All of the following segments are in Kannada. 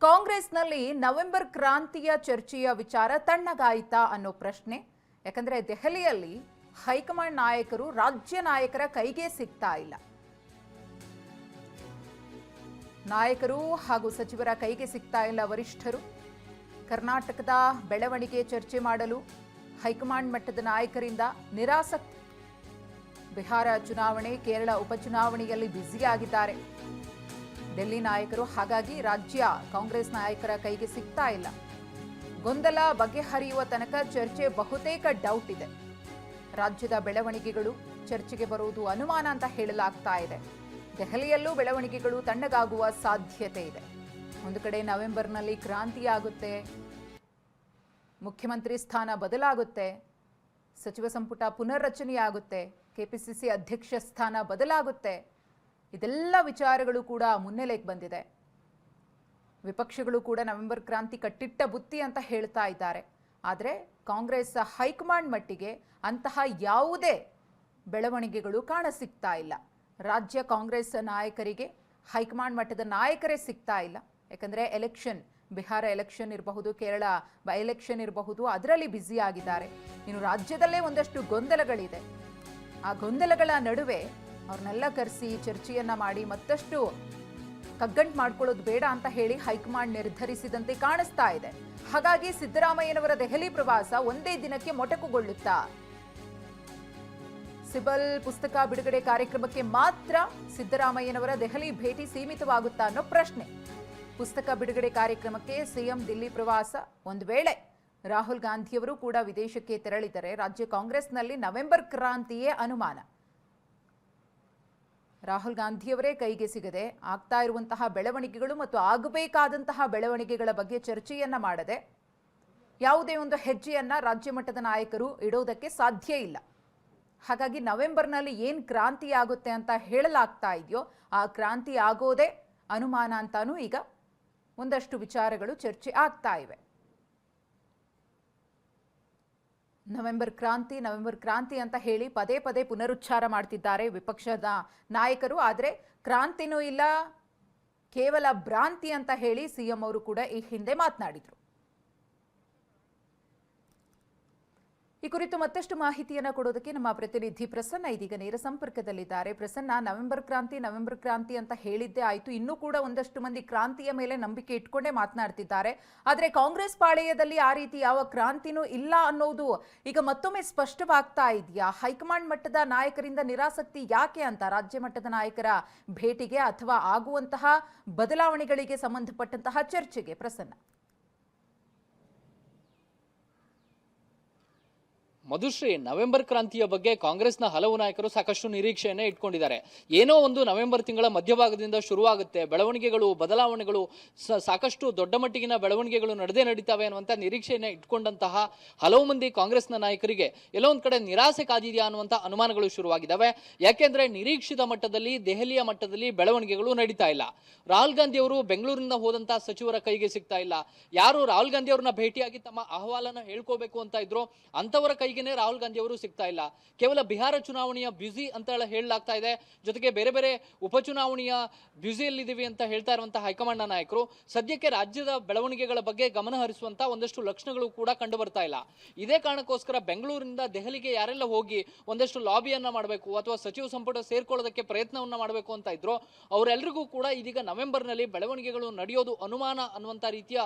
ಕಾಂಗ್ರೆಸ್ನಲ್ಲಿ ನವೆಂಬರ್ ಕ್ರಾಂತಿಯ ಚರ್ಚೆಯ ವಿಚಾರ ತಣ್ಣಗಾಯಿತಾ ಅನ್ನೋ ಪ್ರಶ್ನೆ. ಯಾಕಂದ್ರೆ ದೆಹಲಿಯಲ್ಲಿ ಹೈಕಮಾಂಡ್ ನಾಯಕರು ರಾಜ್ಯ ನಾಯಕರ ಕೈಗೆ ಸಿಗ್ತಾ ಇಲ್ಲ. ನಾಯಕರು ಹಾಗೂ ಸಚಿವರ ಕೈಗೆ ಸಿಗ್ತಾ ಇಲ್ಲ ವರಿಷ್ಠರು. ಕರ್ನಾಟಕದ ಬೆಳವಣಿಗೆ ಚರ್ಚೆ ಮಾಡಲು ಹೈಕಮಾಂಡ್ ಮಟ್ಟದ ನಾಯಕರಿಂದ ನಿರಾಸಕ್ತಿ. ಬಿಹಾರ ಚುನಾವಣೆ, ಕೇರಳ ಉಪಚುನಾವಣೆಯಲ್ಲಿ ಬ್ಯುಸಿಯಾಗಿದ್ದಾರೆ. ಡೆಲ್ಲಿ ನಾಯಕರು ಹಾಗಾಗಿ ರಾಜ್ಯ ಕಾಂಗ್ರೆಸ್ ನಾಯಕರ ಕೈಗೆ ಸಿಗ್ತಾ ಇಲ್ಲ. ಗೊಂದಲ ಬಗೆಹರಿಯುವ ತನಕ ಚರ್ಚೆ ಬಹುತೇಕ ಡೌಟ್ ಇದೆ. ರಾಜ್ಯದ ಬೆಳವಣಿಗೆಗಳು ಚರ್ಚೆಗೆ ಬರುವುದು ಅನುಮಾನ ಅಂತ ಹೇಳಲಾಗ್ತಾ ಇದೆ. ದೆಹಲಿಯಲ್ಲೂ ಬೆಳವಣಿಗೆಗಳು ತಣ್ಣಗಾಗುವ ಸಾಧ್ಯತೆ ಇದೆ. ಒಂದು ಕಡೆ ನವೆಂಬರ್ನಲ್ಲಿ ಕ್ರಾಂತಿಯಾಗುತ್ತೆ ಮುಖ್ಯಮಂತ್ರಿ ಸ್ಥಾನ ಬದಲಾಗುತ್ತೆ. ಸಚಿವ ಸಂಪುಟ ಪುನರ್ರಚನೆಯಾಗುತ್ತೆ. ಕೆಪಿಸಿಸಿ ಅಧ್ಯಕ್ಷ ಸ್ಥಾನ ಬದಲಾಗುತ್ತೆ. ಇದೆಲ್ಲ ವಿಚಾರಗಳು ಕೂಡ ಮುನ್ನೆಲೆಗೆ ಬಂದಿದೆ. ವಿಪಕ್ಷಗಳು ಕೂಡ ನವೆಂಬರ್ ಕ್ರಾಂತಿ ಕಟ್ಟಿಟ್ಟ ಬುತ್ತಿ ಅಂತ ಹೇಳ್ತಾ ಇದ್ದಾರೆ. ಆದರೆ ಕಾಂಗ್ರೆಸ್ ಹೈಕಮಾಂಡ್ ಮಟ್ಟಿಗೆ ಅಂತಹ ಯಾವುದೇ ಬೆಳವಣಿಗೆಗಳು ಕಾಣಸಿಗ್ತಾ ಇಲ್ಲ. ರಾಜ್ಯ ಕಾಂಗ್ರೆಸ್ ನಾಯಕರಿಗೆ ಹೈಕಮಾಂಡ್ ಮಟ್ಟದ ನಾಯಕರೇ ಸಿಗ್ತಾ ಇಲ್ಲ. ಯಾಕಂದರೆ ಎಲೆಕ್ಷನ್, ಬಿಹಾರ ಎಲೆಕ್ಷನ್ ಇರಬಹುದು, ಕೇರಳ ಬೈ ಎಲೆಕ್ಷನ್ ಇರಬಹುದು, ಅದರಲ್ಲಿ ಬ್ಯುಸಿ ಆಗಿದ್ದಾರೆ. ಇನ್ನು ರಾಜ್ಯದಲ್ಲೇ ಒಂದಷ್ಟು ಗೊಂದಲಗಳಿದೆ. ಆ ಗೊಂದಲಗಳ ನಡುವೆ ಅವ್ರನ್ನೆಲ್ಲ ಕರೆಸಿ ಚರ್ಚೆಯನ್ನ ಮಾಡಿ ಮತ್ತಷ್ಟು ಕಗ್ಗಂಟ್ ಮಾಡ್ಕೊಳ್ಳೋದು ಬೇಡ ಅಂತ ಹೇಳಿ ಹೈಕಮಾಂಡ್ ನಿರ್ಧರಿಸಿದಂತೆ ಕಾಣಿಸ್ತಾ ಇದೆ. ಹಾಗಾಗಿ ಸಿದ್ದರಾಮಯ್ಯನವರ ದೆಹಲಿ ಪ್ರವಾಸ ಒಂದೇ ದಿನಕ್ಕೆ ಮೊಟಕುಗೊಳ್ಳುತ್ತಾ? ಸಿಬಲ್ ಪುಸ್ತಕ ಬಿಡುಗಡೆ ಕಾರ್ಯಕ್ರಮಕ್ಕೆ ಮಾತ್ರ ಸಿದ್ದರಾಮಯ್ಯನವರ ದೆಹಲಿ ಭೇಟಿ ಸೀಮಿತವಾಗುತ್ತಾ ಅನ್ನೋ ಪ್ರಶ್ನೆ. ಪುಸ್ತಕ ಬಿಡುಗಡೆ ಕಾರ್ಯಕ್ರಮಕ್ಕೆ ಸಿಎಂ ದಿಲ್ಲಿ ಪ್ರವಾಸ ಒಂದು ವೇಳೆ. ರಾಹುಲ್ ಗಾಂಧಿಯವರು ಕೂಡ ವಿದೇಶಕ್ಕೆ ತೆರಳಿದರೆ ರಾಜ್ಯ ಕಾಂಗ್ರೆಸ್ನಲ್ಲಿ ನವೆಂಬರ್ ಕ್ರಾಂತಿಯೇ ಅನುಮಾನ. ರಾಹುಲ್ ಗಾಂಧಿಯವರೇ ಕೈಗೆ ಸಿಗದೆ ಆಗ್ತಾ ಇರುವಂತಹ ಬೆಳವಣಿಗೆಗಳು ಮತ್ತು ಆಗಬೇಕಾದಂತಹ ಬೆಳವಣಿಗೆಗಳ ಬಗ್ಗೆ ಚರ್ಚೆಯನ್ನ ಮಾಡದೆ ಯಾವುದೇ ಒಂದು ಹೆಜ್ಜೆಯನ್ನ ರಾಜ್ಯ ಮಟ್ಟದ ನಾಯಕರು ಇಡೋದಕ್ಕೆ ಸಾಧ್ಯ ಇಲ್ಲ. ಹಾಗಾಗಿ ನವೆಂಬರ್ನಲ್ಲಿ ಏನು ಕ್ರಾಂತಿ ಆಗುತ್ತೆ ಅಂತ ಹೇಳಲಾಗ್ತಾ ಇದೆಯೋ ಆ ಕ್ರಾಂತಿ ಆಗೋದೇ ಅನುಮಾನ ಅಂತಾನೂ ಈಗ ಒಂದಷ್ಟು ವಿಚಾರಗಳು ಚರ್ಚೆ ಆಗ್ತಾ ಇವೆ. ನವೆಂಬರ್ ಕ್ರಾಂತಿ ನವೆಂಬರ್ ಕ್ರಾಂತಿ ಅಂತ ಹೇಳಿ ಪದೇ ಪದೇ ಪುನರುಚ್ಚಾರ ಮಾಡ್ತಿದ್ದಾರೆ ವಿಪಕ್ಷದ ನಾಯಕರು. ಆದರೆ ಕ್ರಾಂತಿನೂ ಇಲ್ಲ, ಕೇವಲ ಭ್ರಾಂತಿ ಅಂತ ಹೇಳಿ ಸಿಎಂ ಅವರು ಕೂಡ ಈ ಹಿಂದೆ ಮಾತನಾಡಿದರು. ಈ ಕುರಿತು ಮತ್ತಷ್ಟು ಮಾಹಿತಿಯನ್ನು ಕೊಡೋದಕ್ಕೆ ನಮ್ಮ ಪ್ರತಿನಿಧಿ ಪ್ರಸನ್ನ ಇದೀಗ ನೇರ ಸಂಪರ್ಕದಲ್ಲಿದ್ದಾರೆ. ಪ್ರಸನ್ನ, ನವೆಂಬರ್ ಕ್ರಾಂತಿ ನವೆಂಬರ್ ಕ್ರಾಂತಿ ಅಂತ ಹೇಳಿದ್ದೇ ಆಯಿತು. ಇನ್ನೂ ಕೂಡ ಒಂದಷ್ಟು ಮಂದಿ ಕ್ರಾಂತಿಯ ಮೇಲೆ ನಂಬಿಕೆ ಇಟ್ಕೊಂಡೇ ಮಾತನಾಡ್ತಿದ್ದಾರೆ. ಆದರೆ ಕಾಂಗ್ರೆಸ್ ಪಾಳೆಯದಲ್ಲಿ ಆ ರೀತಿ ಯಾವ ಕ್ರಾಂತಿನೂ ಇಲ್ಲ ಅನ್ನೋದು ಈಗ ಮತ್ತೊಮ್ಮೆ ಸ್ಪಷ್ಟವಾಗ್ತಾ ಇದೆಯಾ? ಹೈಕಮಾಂಡ್ ಮಟ್ಟದ ನಾಯಕರಿಂದ ನಿರಾಸಕ್ತಿ ಯಾಕೆ ಅಂತ ರಾಜ್ಯ ಮಟ್ಟದ ನಾಯಕರ ಭೇಟಿಗೆ ಅಥವಾ ಆಗುವಂತಹ ಬದಲಾವಣೆಗಳಿಗೆ ಸಂಬಂಧಪಟ್ಟಂತಹ ಚರ್ಚೆಗೆ ಪ್ರಸನ್ನ. ಮಧುಶ್ರೀ, ನವೆಂಬರ್ ಕ್ರಾಂತಿಯ ಬಗ್ಗೆ ಕಾಂಗ್ರೆಸ್ನ ಹಲವು ನಾಯಕರು ಸಾಕಷ್ಟು ನಿರೀಕ್ಷೆಯನ್ನೇ ಇಟ್ಕೊಂಡಿದ್ದಾರೆ. ಏನೋ ಒಂದು ನವೆಂಬರ್ ತಿಂಗಳ ಮಧ್ಯಭಾಗದಿಂದ ಶುರುವಾಗುತ್ತೆ. ಬೆಳವಣಿಗೆಗಳು, ಬದಲಾವಣೆಗಳು ಸಾಕಷ್ಟು ದೊಡ್ಡ ಮಟ್ಟಿಗಿನ ಬೆಳವಣಿಗೆಗಳು ನಡೆದೇ ನಡೀತಾವೆ ಅನ್ನುವಂಥ ನಿರೀಕ್ಷೆಯನ್ನು ಇಟ್ಕೊಂಡಂತಹ ಹಲವು ಮಂದಿ ಕಾಂಗ್ರೆಸ್ನ ನಾಯಕರಿಗೆ ಎಲ್ಲೋ ಒಂದು ಕಡೆ ನಿರಾಸೆ ಕಾದಿದೆಯಾ ಅನ್ನುವಂಥ ಅನುಮಾನಗಳು ಶುರುವಾಗಿದ್ದಾವೆ ಯಾಕೆಂದ್ರೆ ನಿರೀಕ್ಷಿತ ಮಟ್ಟದಲ್ಲಿ, ದೆಹಲಿಯ ಮಟ್ಟದಲ್ಲಿ ಬೆಳವಣಿಗೆಗಳು ನಡೀತಾ ಇಲ್ಲ. ರಾಹುಲ್ ಗಾಂಧಿ ಅವರು ಬೆಂಗಳೂರಿನಿಂದ ಹೋದಂತಹ ಸಚಿವರ ಕೈಗೆ ಸಿಗ್ತಾ ಇಲ್ಲ. ಯಾರು ರಾಹುಲ್ ಗಾಂಧಿ ಅವರನ್ನ ಭೇಟಿಯಾಗಿ ತಮ್ಮ ಅಹವಾಲನ್ನು ಹೇಳ್ಕೋಬೇಕು ಅಂತ ಇದ್ರು ಅಂತವರ ಕೈಗೆನೆ ರಾಹುಲ್ ಗಾಂಧಿ ಅವರು ಸಿಗ್ತಾ ಇಲ್ಲ. ಕೇವಲ ಬಿಹಾರ ಚುನಾವಣೆಯ ಬ್ಯುಸಿ ಅಂತ ಹೇಳ- ಹೇಳಲಾಗ್ತಾ ಇದೆ. ಜೊತೆಗೆ ಬೇರೆ ಬೇರೆ ಉಪಚುನಾವಣೆಯ ಬ್ಯುಸಿಯಲ್ಲಿದ್ದೀವಿ ಅಂತ ಹೇಳ್ತಾ ಇರುವಂತಹ ಹೈಕಮಾಂಡ್ ನಾಯಕರು, ಸದ್ಯಕ್ಕೆ ರಾಜ್ಯದ ಬೆಳವಣಿಗೆಗಳ ಬಗ್ಗೆ ಗಮನ ಹರಿಸುವಂತ ಒಂದಷ್ಟು ಲಕ್ಷಣಗಳು ಕೂಡ ಕಂಡು ಬರ್ತಾ ಇಲ್ಲ. ಇದೇ ಕಾರಣಕ್ಕೋಸ್ಕರ ಬೆಂಗಳೂರಿನಿಂದ ದೆಹಲಿಗೆ ಯಾರೆಲ್ಲ ಹೋಗಿ ಒಂದಷ್ಟು ಲಾಬಿಯನ್ನ ಮಾಡಬೇಕು ಅಥವಾ ಸಚಿವ ಸಂಪುಟ ಸೇರ್ಕೊಳ್ಳೋದಕ್ಕೆ ಪ್ರಯತ್ನವನ್ನ ಮಾಡಬೇಕು ಅಂತ ಇದ್ರು ಅವರೆಲ್ಲರಿಗೂ ಕೂಡ ಇದೀಗ ನವೆಂಬರ್ನಲ್ಲಿ ಬೆಳವಣಿಗೆಗಳು ನಡೆಯೋದು ಅನುಮಾನ ಅನ್ನುವಂತ ರೀತಿಯ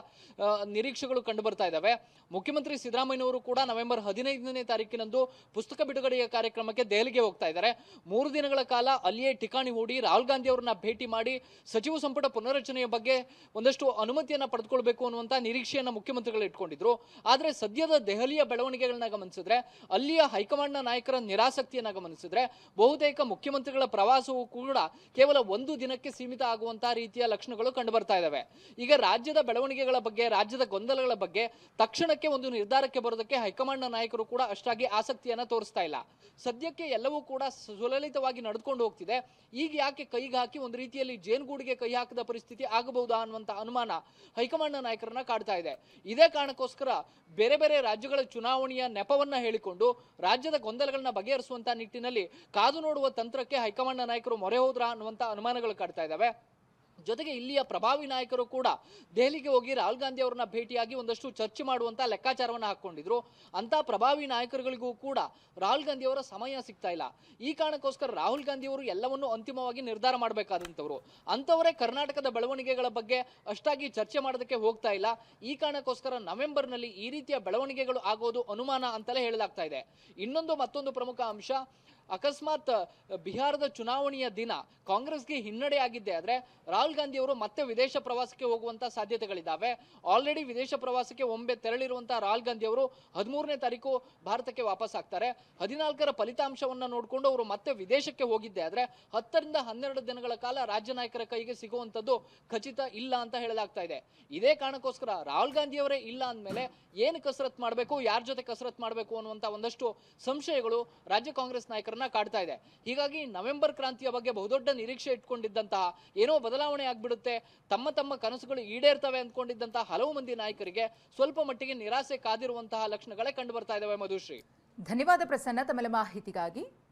ನಿರೀಕ್ಷೆಗಳು ಕಂಡು ಬರ್ತಾ ಇದ್ದಾವೆ. ಮುಖ್ಯಮಂತ್ರಿ ಸಿದ್ದರಾಮಯ್ಯನವರು ಕೂಡ ನವೆಂಬರ್ ಹದಿನೈದನೇ ತಾರೀಕಿನಂದು ಪುಸ್ತಕ ಬಿಡುಗಡೆಯ ಕಾರ್ಯಕ್ರಮಕ್ಕೆ ದೆಹಲಿಗೆ ಹೋಗ್ತಾ ಇದ್ದಾರೆ. ಮೂರು ದಿನಗಳ ಕಾಲ ಅಲ್ಲಿಯೇ ಠಿಕಾಣಿ ಹೂಡಿ ರಾಹುಲ್ ಗಾಂಧಿ ಅವರನ್ನ ಭೇಟಿ ಮಾಡಿ ಸಚಿವ ಸಂಪುಟ ಪುನರಚನೆಯ ಬಗ್ಗೆ ಒಂದಷ್ಟು ಅನುಮತಿಯನ್ನ ಪಡೆದುಕೊಳ್ಬೇಕು ಅನ್ನುವಂತ ನಿರೀಕ್ಷೆಯನ್ನ ಮುಖ್ಯಮಂತ್ರಿಗಳು ಇಟ್ಕೊಂಡಿದ್ರು. ಆದ್ರೆ ಸದ್ಯದ ದೆಹಲಿಯ ಬೆಳವಣಿಗೆಗಳನ್ನ ಗಮನಿಸಿದ್ರೆ, ಅಲ್ಲಿಯ ಹೈಕಮಾಂಡ್ನ ನಾಯಕರ ನಿರಾಸಕ್ತಿಯನ್ನ ಗಮನಿಸಿದ್ರೆ, ಬಹುತೇಕ ಮುಖ್ಯಮಂತ್ರಿಗಳ ಪ್ರವಾಸವು ಕೂಡ ಕೇವಲ ಒಂದು ದಿನಕ್ಕೆ ಸೀಮಿತ ಆಗುವಂತಹ ರೀತಿಯ ಲಕ್ಷಣಗಳು ಕಂಡು ಬರ್ತಾ ಇದಾವೆ. ಈಗ ರಾಜ್ಯದ ಬೆಳವಣಿಗೆಗಳ ಬಗ್ಗೆ, ರಾಜ್ಯದ ಗೊಂದಲಗಳ ಬಗ್ಗೆ ತಕ್ಷಣಕ್ಕೆ ಒಂದು ನಿರ್ಧಾರಕ್ಕೆ ಬರೋದಕ್ಕೆ ಹೈಕಮಾಂಡ್ನ ನಾಯಕರು ಕೂಡ ಅಷ್ಟಾಗಿ ಆಸಕ್ತಿಯನ್ನ ತೋರಿಸ್ತಾ ಇಲ್ಲ. ಸದ್ಯಕ್ಕೆ ಎಲ್ಲವೂ ಕೂಡ ಸುಲಲಿತವಾಗಿ ನಡೆದುಕೊಂಡು ಹೋಗ್ತಿದೆ. ಈಗ ಯಾಕೆ ಕೈಗೆ ಹಾಕಿ ಒಂದು ರೀತಿಯಲ್ಲಿ ಜೇನುಗೂಡಿಗೆ ಕೈ ಹಾಕದ ಪರಿಸ್ಥಿತಿ ಆಗಬಹುದಾ ಅನ್ನುವಂತ ಅನುಮಾನ ಹೈಕಮಾಂಡ್ನ ನಾಯಕರನ್ನ ಕಾಡ್ತಾ ಇದೆ. ಇದೇ ಕಾರಣಕ್ಕೋಸ್ಕರ ಬೇರೆ ಬೇರೆ ರಾಜ್ಯಗಳ ಚುನಾವಣೆಯ ನೆಪವನ್ನ ಹೇಳಿಕೊಂಡು ರಾಜ್ಯದ ಗೊಂದಲಗಳನ್ನ ಬಗೆಹರಿಸುವಂತ ನಿಟ್ಟಿನಲ್ಲಿ ಕಾದು ನೋಡುವ ತಂತ್ರಕ್ಕೆ ಹೈಕಮಾಂಡ್ನ ನಾಯಕರು ಮೊರೆ ಹೋದ್ರ ಅನ್ನುವಂತ ಅನುಮಾನಗಳು ಕಾಡ್ತಾ ಇದ್ದಾವೆ ಜೊತೆಗೆ ಇಲ್ಲಿಯ ಪ್ರಭಾವಿ ನಾಯಕರು ಕೂಡ ದೆಹಲಿಗೆ ಹೋಗಿ ರಾಹುಲ್ ಗಾಂಧಿ ಅವರನ್ನ ಭೇಟಿಯಾಗಿ ಒಂದಷ್ಟು ಚರ್ಚೆ ಮಾಡುವಂತ ಲೆಕ್ಕಾಚಾರವನ್ನು ಹಾಕೊಂಡಿದ್ರು. ಅಂತ ಪ್ರಭಾವಿ ನಾಯಕರುಗಳಿಗೂ ಕೂಡ ರಾಹುಲ್ ಗಾಂಧಿ ಅವರ ಸಮಯ ಸಿಗ್ತಾ ಇಲ್ಲ. ಈ ಕಾರಣಕ್ಕೋಸ್ಕರ ರಾಹುಲ್ ಗಾಂಧಿ ಅವರು ಎಲ್ಲವನ್ನೂ ಅಂತಿಮವಾಗಿ ನಿರ್ಧಾರ ಮಾಡಬೇಕಾದಂಥವ್ರು. ಅಂಥವರೇ ಕರ್ನಾಟಕದ ಬೆಳವಣಿಗೆಗಳ ಬಗ್ಗೆ ಅಷ್ಟಾಗಿ ಚರ್ಚೆ ಮಾಡೋದಕ್ಕೆ ಹೋಗ್ತಾ ಇಲ್ಲ. ಈ ಕಾರಣಕ್ಕೋಸ್ಕರ ನವೆಂಬರ್ನಲ್ಲಿ ಈ ರೀತಿಯ ಬೆಳವಣಿಗೆಗಳು ಆಗೋದು ಅನುಮಾನ ಅಂತಲೇ ಹೇಳಲಾಗ್ತಾ ಇದೆ. ಇನ್ನೊಂದು ಮತ್ತೊಂದು ಪ್ರಮುಖ ಅಂಶ ಅಕಸ್ಮಾತ್ ಬಿಹಾರದ ಚುನಾವಣೆಯ ದಿನ ಕಾಂಗ್ರೆಸ್ಗೆ ಹಿನ್ನಡೆ ಆಗಿದ್ದೆ ಆದರೆ ರಾಹುಲ್ ಗಾಂಧಿ ಅವರು ಮತ್ತೆ ವಿದೇಶ ಪ್ರವಾಸಕ್ಕೆ ಹೋಗುವಂತ ಸಾಧ್ಯತೆಗಳಿದ್ದಾವೆ. ಆಲ್ರೆಡಿ ವಿದೇಶ ಪ್ರವಾಸಕ್ಕೆ ಒಮ್ಮೆ ತೆರಳಿರುವಂತಹ ರಾಹುಲ್ ಗಾಂಧಿ ಅವರು ಹದಿಮೂರನೇ ತಾರೀಕು ಭಾರತಕ್ಕೆ ವಾಪಸ್ ಆಗ್ತಾರೆ. ಹದಿನಾಲ್ಕರ ಫಲಿತಾಂಶವನ್ನ ನೋಡಿಕೊಂಡು ಅವರು ಮತ್ತೆ ವಿದೇಶಕ್ಕೆ ಹೋಗಿದ್ದೆ ಆದರೆ ಹತ್ತರಿಂದ ಹನ್ನೆರಡು ದಿನಗಳ ಕಾಲ ರಾಜ್ಯ ನಾಯಕರ ಕೈಗೆ ಸಿಗುವಂತದ್ದು ಖಚಿತ ಇಲ್ಲ ಅಂತ ಹೇಳಲಾಗ್ತಾ ಇದೆ. ಇದೇ ಕಾರಣಕ್ಕೋಸ್ಕರ ರಾಹುಲ್ ಗಾಂಧಿ ಅವರೇ ಇಲ್ಲ ಅಂದಮೇಲೆ ಏನು ಕಸರತ್ ಮಾಡಬೇಕು, ಯಾರ ಜೊತೆ ಕಸರತ್ ಮಾಡಬೇಕು ಅನ್ನುವಂತ ಒಂದಷ್ಟು ಸಂಶಯಗಳು ರಾಜ್ಯ ಕಾಂಗ್ರೆಸ್ ನಾಯಕರನ್ನ ಕಾಡ್ತಾ ಇದೆ. ಹೀಗಾಗಿ ನವೆಂಬರ್ ಕ್ರಾಂತಿಯ ಬಗ್ಗೆ ಬಹುದೊಡ್ಡ ನಿರೀಕ್ಷೆ ಇಟ್ಕೊಂಡಿದ್ದಂತಹ ಏನೋ ಬದಲಾವಣೆ ಆಗ್ಬಿಡುತ್ತೆ. ತಮ್ಮ ತಮ್ಮ ಕನಸುಗಳು ಈಡೇರ್ತವೆ ಅಂದ್ಕೊಂಡಿದ್ದಂತಹ ಹಲವು ಮಂದಿ ನಾಯಕರಿಗೆ ಸ್ವಲ್ಪ ಮಟ್ಟಿಗೆ ನಿರಾಸೆ ಕಾದಿರುವಂತಹ ಲಕ್ಷಣಗಳೇ ಕಂಡು ಬರ್ತಾ ಇದಾವೆ ಮಧುಶ್ರೀ. ಧನ್ಯವಾದ ಪ್ರಸನ್ನ, ತಮ್ಮೆಲ್ಲ ಮಾಹಿತಿಗಾಗಿ.